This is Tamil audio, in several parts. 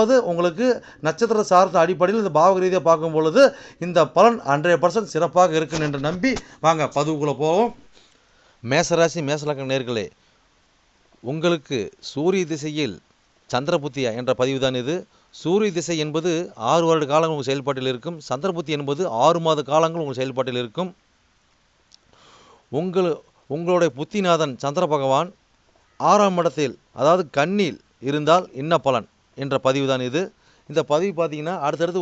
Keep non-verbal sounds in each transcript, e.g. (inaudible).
அதாவது உங்களுக்கு நட்சத்திர சார்ந்த அடிப்படையில் இந்த பாவக ரீதியாக பார்க்கும் பொழுது இந்த பலன் ஹண்ட்ரட் பர்சன்ட் சிறப்பாக இருக்குன்னு என்று நம்பி வாங்க பதிவுக்குள்ளே போவோம். மேசராசி மேசலக்கண நேர்களே உங்களுக்கு சூரிய திசையில் சந்திரபுத்தியா என்ற பதிவு தான் இது. சூரிய திசை என்பது ஆறு வருட காலங்கள் உங்கள் செயல்பாட்டில் இருக்கும். சந்திரபுத்தி என்பது ஆறு மாத காலங்கள் உங்கள் செயல்பாட்டில் இருக்கும். உங்கள் உங்களுடைய புத்திநாதன் சந்திர பகவான் ஆறாம் இடத்தில் அதாவது கண்ணில் இருந்தால் என்ன பலன். என்ற பதிவு தான் இது. இந்த பதிவு பார்த்தீங்கன்னா அடுத்தடுத்து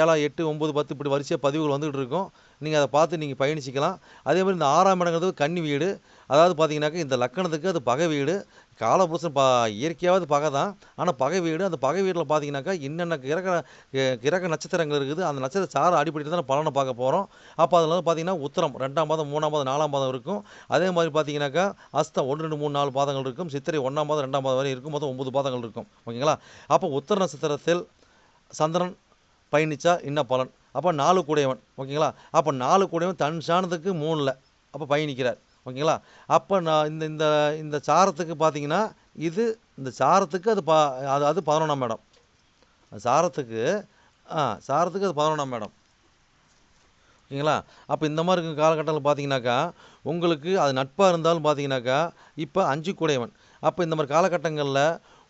ஏழா எட்டு ஒம்பது பத்து இப்படி வரிசையாக பதிவுகள் வந்துகிட்டு இருக்கும். நீங்கள் அதை பார்த்து நீங்கள் பயணிச்சிக்கலாம். அதே மாதிரி இந்த ஆறாம் இடங்கிறது கன்னி வீடு. அதாவது பார்த்தீங்கன்னாக்க இந்த லக்கணத்துக்கு அது பகை வீடு. காலபுருஷன் பா இயற்கையாவது பகை தான். ஆனால் பகை வீடு அந்த பகை வீட்டில் பார்த்தீங்கன்னாக்கா என்னென்ன கிரக கிரக நட்சத்திரங்கள் இருக்குது அந்த நட்சத்திர சார அடிப்படையில் தான் பலனை பார்க்க போகிறோம் அப்போ அதில் வந்து பார்த்தீங்கன்னா உத்தரம் ரெண்டாம் பாதம் மூணாம் பாதம் நாலாம் பாதம் இருக்கும். அதே மாதிரி பார்த்தீங்கன்னாக்கா அஸ்தம் ஒன்று ரெண்டு மூணு நாலு பாதங்கள் இருக்கும். சித்திரை ஒன்றாம் பாதம் ரெண்டாம் பாதம் வரை இருக்கும். மொத்தம் ஒம்பது பாதங்கள் இருக்கும். ஓகேங்களா? அப்போ உத்தர நட்சத்திரத்தில் சந்திரன் பயணித்தா என்ன பலன்? அப்போ நாலு கூடையவன் ஓகேங்களா? அப்போ நாலு கூடையவன் தன் சாணத்துக்கு மூணில் அப்போ பயணிக்கிறார் ஓகேங்களா? அப்போ நான் இந்த இந்த இந்த சாரத்துக்கு பார்த்தீங்கன்னா இது இந்த சாரத்துக்கு அது பா அது அது பதினொன்றாம் இடம். சாரத்துக்கு ஆ சாரத்துக்கு அது பதினொன்றாம் இடம். ஓகேங்களா? அப்போ இந்த மாதிரி இருக்கும் காலகட்டத்தில் பார்த்தீங்கன்னாக்கா உங்களுக்கு அது நட்பாக இருந்தாலும் பார்த்தீங்கன்னாக்கா இப்போ அஞ்சு கூடையவன். அப்போ இந்த மாதிரி காலகட்டங்களில்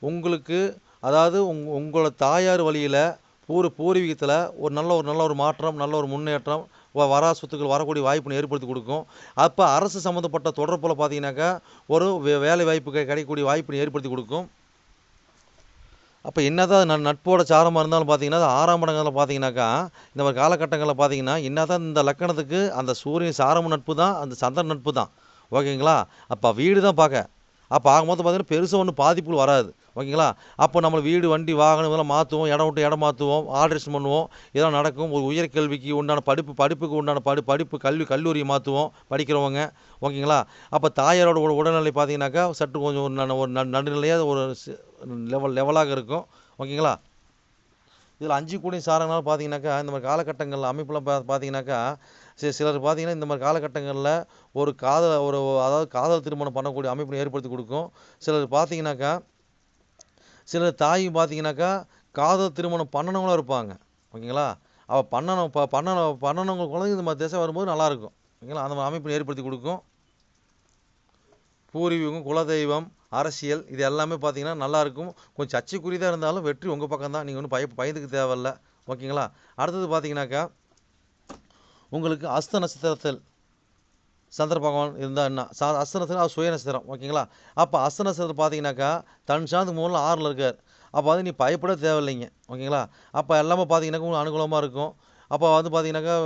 உங்களுக்கு அதாவது உங் உங்களோட தாயார் வழியில் பூர்வ பூர்வீகத்தில் ஒரு நல்ல ஒரு நல்ல ஒரு மாற்றம் நல்ல ஒரு முன்னேற்றம் வரா சொத்துக்கள் வரக்கூடிய வாய்ப்பினை ஏற்படுத்தி கொடுக்கும். அப்போ அரசு சம்மந்தப்பட்ட தொடர்பில் பார்த்தீங்கன்னாக்கா ஒரு வே வேலை வாய்ப்பு கிடைக்கக்கூடிய வாய்ப்பினை ஏற்படுத்தி கொடுக்கும். அப்போ என்னதான் ந நட்போட சாரமாக இருந்தாலும் பார்த்தீங்கன்னா ஆறாம் இடங்களில் பார்த்தீங்கன்னாக்கா இந்த மாதிரி காலகட்டங்களில் பார்த்தீங்கன்னா என்னதான் இந்த லக்கணத்துக்கு அந்த சூரியன் சாரமும் நட்பு தான் அந்த சந்திரன் நட்பு தான் ஓகேங்களா? அப்போ வீடு தான் பார்க்க அப்போ ஆகும்போது பார்த்தீங்கன்னா பெருசாக ஒன்றும் பாதிப்புகள் வராது. ஓகேங்களா? அப்போ நம்ம வீடு வண்டி வாகனம் இதெல்லாம் மாற்றுவோம் இடம் விட்டு இடம் மாற்றுவோம் ஆல்ட்ரேஷன் பண்ணுவோம் இதெல்லாம் நடக்கும். ஒரு உயர்கல்விக்கு உண்டான படிப்பு படிப்புக்கு உண்டான படி படிப்பு கல்வி கல்லூரியை மாற்றுவோம் படிக்கிறவங்க. ஓகேங்களா? அப்போ தாயாரோட உடல்நிலை பார்த்தீங்கன்னாக்கா சற்று கொஞ்சம் ஒரு ந- ஒரு ந- நடுநிலையாக ஒரு லெவல் லெவலாக இருக்கும். ஓகேங்களா? இதில் அஞ்சு கோடி சாரங்களால் பார்த்தீங்கன்னாக்கா இந்த மாதிரி காலகட்டங்களில் அமைப்பில் பா பார்த்தீங்கன்னாக்கா சி- சிலர் பார்த்தீங்கன்னா இந்த மாதிரி காலகட்டங்களில் ஒரு காதல் ஒரு அதாவது காதல் திருமணம் பண்ணக்கூடிய அமைப்பினை ஏற்படுத்தி கொடுக்கும். சிலர் பார்த்தீங்கன்னாக்கா சிலர் தாய் பார்த்தீங்கன்னாக்கா காதல் திருமணம் பண்ணனவங்களும் இருப்பாங்க. ஓகேங்களா? அவள் பண்ணணும் ப பண்ணணும் பண்ணணவங்க குழந்தைங்க இந்த மாதிரி திசை வரும்போது நல்லாயிருக்கும். ஓகேங்களா? அந்த மாதிரி அமைப்பினை ஏற்படுத்தி கொடுக்கும். பூர்வீகம் குலதெய்வம் அரசியல் இது எல்லாமே பார்த்தீங்கன்னா நல்லாயிருக்கும் கொஞ்சம் சர்ச்சைக்குரியதாக இருந்தாலும் வெற்றி உங்கள் பக்கம் தான். நீங்கள் ஒன்றும் பய பயந்துக்க தேவையில்ல. ஓகேங்களா? அடுத்தது பார்த்தீங்கன்னாக்கா உங்களுக்கு அஸ்த நட்சத்திரத்தில் சந்திர பகவான் இருந்தால் என்ன? சா அஸ்த நட்சத்திரம் சுய நட்சத்திரம். ஓகேங்களா? அப்போ அஸ்த நட்சத்திரத்தில் பார்த்தீங்கன்னாக்கா தன் சாந்து மூலம் ஆறில் இருக்கார். அப்போ வந்து நீ பயப்பட தேவையில்லைங்க. ஓகேங்களா? அப்போ எல்லாமே பார்த்தீங்கன்னாக்கா உங்களுக்கு அனுகூலமாக இருக்கும். அப்போ வந்து பார்த்தீங்கன்னாக்கா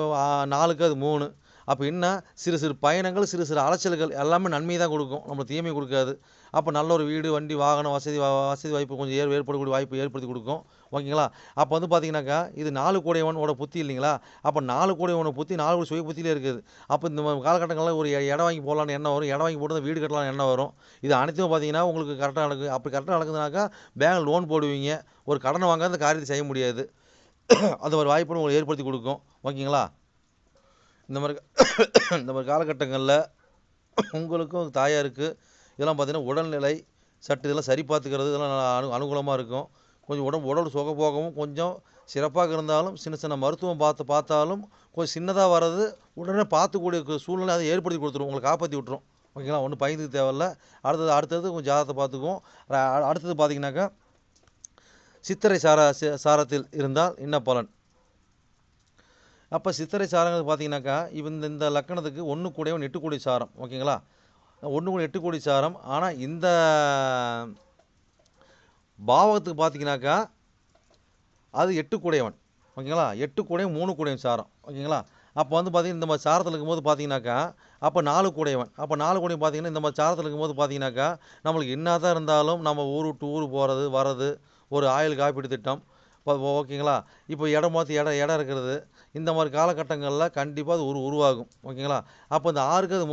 நாலுக்கு அது மூணு. அப்போ என்ன? சிறு சிறு பயணங்கள் சிறு சிறு அலைச்சல்கள் எல்லாமே நன்மை தான் கொடுக்கும். நம்மளுக்கு தீமை கொடுக்காது. அப்போ நல்ல ஒரு வீடு வண்டி வாகனம் வசதி வா- வசதி வாய்ப்பு கொஞ்சம் ஏற் ஏற்படக்கூடிய வாய்ப்பு ஏற்படுத்தி கொடுக்கும். ஓகேங்களா? அப்போ வந்து பார்த்தீங்கன்னாக்கா இது நாலு கூடையவனோட புத்தி இல்லைங்களா? அப்போ நாலு கூடையவனோட புத்தி நாலு கூட சுய புத்தியிலே இருக்குது. அப்போ இந்த மாதிரி காலகட்டங்களில் ஒரு இடம் வாங்கி போடலான்னு என்ன வரும். இடம் வாங்கி போட்டு வீடு கட்டலாம்னு என்ன வரும். இது அனைத்தும் பார்த்தீங்கன்னா உங்களுக்கு கரெக்டாக நடக்கும் அப்படி கரெக்டாக நடக்குதுனாக்கா பேங்க் லோன் போடுவீங்க. ஒரு கடனை வாங்காத அந்த காரியத்தை செய்ய முடியாது. (coughs) அந்த ஒரு வாய்ப்பு உங்களுக்கு ஏற்படுத்தி கொடுக்கும். ஓகேங்களா? இந்த மாதிரி (coughs) இந்த மாதிரி காலகட்டங்களில் உங்களுக்கும் தாயாருக்கு இதெல்லாம் பார்த்தீங்கன்னா உடல்நிலை சட்டு இதெல்லாம் சரி பார்த்துக்கிறது இதெல்லாம் நல்லா அனு அனுகூலமாக இருக்கும். கொஞ்சம் உடம்பு உடல் சுகபோகமும் கொஞ்சம் சிறப்பாக இருந்தாலும் சின்ன சின்ன மருத்துவம் பார்த்து பார்த்தாலும் கொஞ்சம் சின்னதாக வர்றது உடனே பார்த்துக்கூடிய சூழ்நிலை அதை ஏற்படுத்தி கொடுத்துரும். உங்களை காப்பாற்றி விட்டுரும். ஓகேங்களா? ஒன்றும் பயந்துக்கு தேவையில்ல. அடுத்தது அடுத்தது கொஞ்சம் ஜாதகத்தை பார்த்துக்குவோம். அடுத்தது பார்த்தீங்கன்னாக்கா சித்திரை சார சாரத்தில் இருந்தால் என்ன பலன்? அப்போ சித்திரை சாரங்கிறது பார்த்தீங்கன்னாக்கா இந்த இந்த லக்கணத்துக்கு ஒன்று கூடையவன் எட்டு கோடி சாரம் ஓகேங்களா? ஒன்று கூட எட்டு கோடி சாரம். ஆனால் இந்த பாவகத்துக்கு பார்த்தீங்கன்னாக்கா அது எட்டு கூடையவன் ஓகேங்களா? எட்டு கூடையும் மூணு கூடையும் சாரம் ஓகேங்களா? அப்போ வந்து பார்த்தீங்கன்னா இந்த மாதிரி சாரத்தில் இருக்கும்போது பார்த்தீங்கன்னாக்கா அப்போ நாலு கூடையவன். அப்போ நாலு கூடையும் பார்த்தீங்கன்னா இந்த மாதிரி சாரத்தில் இருக்கும்போது பார்த்தீங்கன்னாக்கா நம்மளுக்கு என்ன தான் இருந்தாலும் நம்ம ஊர் விட்டு ஊர் போகிறது வர்றது ஒரு ஆயுள் காப்பீடு திட்டம் ஓகேங்களா? இப்போ இடம் மாற்றி இடம் இடம் இருக்கிறது. இந்த மாதிரி காலகட்டங்களில் கண்டிப்பாக அது உரு உருவாகும். ஓகேங்களா? அப்போ இந்த ஆறுக்கு அது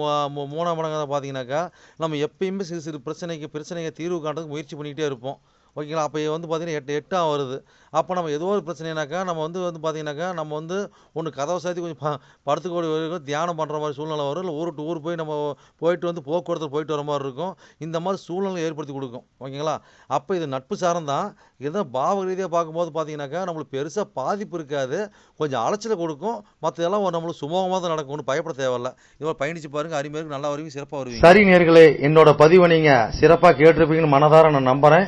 மூணாம் மடங்கு பார்த்தீங்கன்னாக்கா நம்ம எப்பயுமே சிறு சிறு பிரச்சனைக்கு பிரச்சனைக்கு தீர்வு காண்றதுக்கு முயற்சி பண்ணிக்கிட்டே இருப்போம். ஓகேங்களா? அப்போ வந்து பார்த்தீங்கன்னா எட்டு எட்டாக வருது. அப்போ நம்ம ஏதோ ஒரு பிரச்சனைனாக்கா நம்ம வந்து வந்து பார்த்தீங்கன்னாக்கா நம்ம வந்து ஒன்று கதவை சாத்தி கொஞ்சம் ப படுத்துக்கூடிய தியானம் பண்ணுற மாதிரி சூழ்நிலை வரும். இல்லை ஊர் ஊர் போய் நம்ம போயிட்டு வந்து போக்குவரத்து போயிட்டு வர மாதிரி இருக்கும். இந்த மாதிரி சூழ்நிலை ஏற்படுத்தி கொடுக்கும். ஓகேங்களா? அப்போ இது நட்பு சாரம் தான். இதுதான் பாவ ரீதியாக பார்க்கும்போது பார்த்தீங்கன்னாக்கா நம்மளுக்கு பெருசாக பாதிப்பு இருக்காது. கொஞ்சம் அலைச்சலை கொடுக்கும். மற்றதெல்லாம் நம்மளுக்கு சுமூகமாக தான் நடக்கும். ஒன்றும் பயப்பட தேவையில்ல. இவ்வளோ பயணிச்சு பாருங்க. அருமையாக நல்லா வருவீங்க. சிறப்பாக வருவீங்க. சரி நேர்களே என்னோட பதிவை நீங்கள் சிறப்பாக கேட்டிருப்பீங்கன்னு மனதார நான் நம்புகிறேன்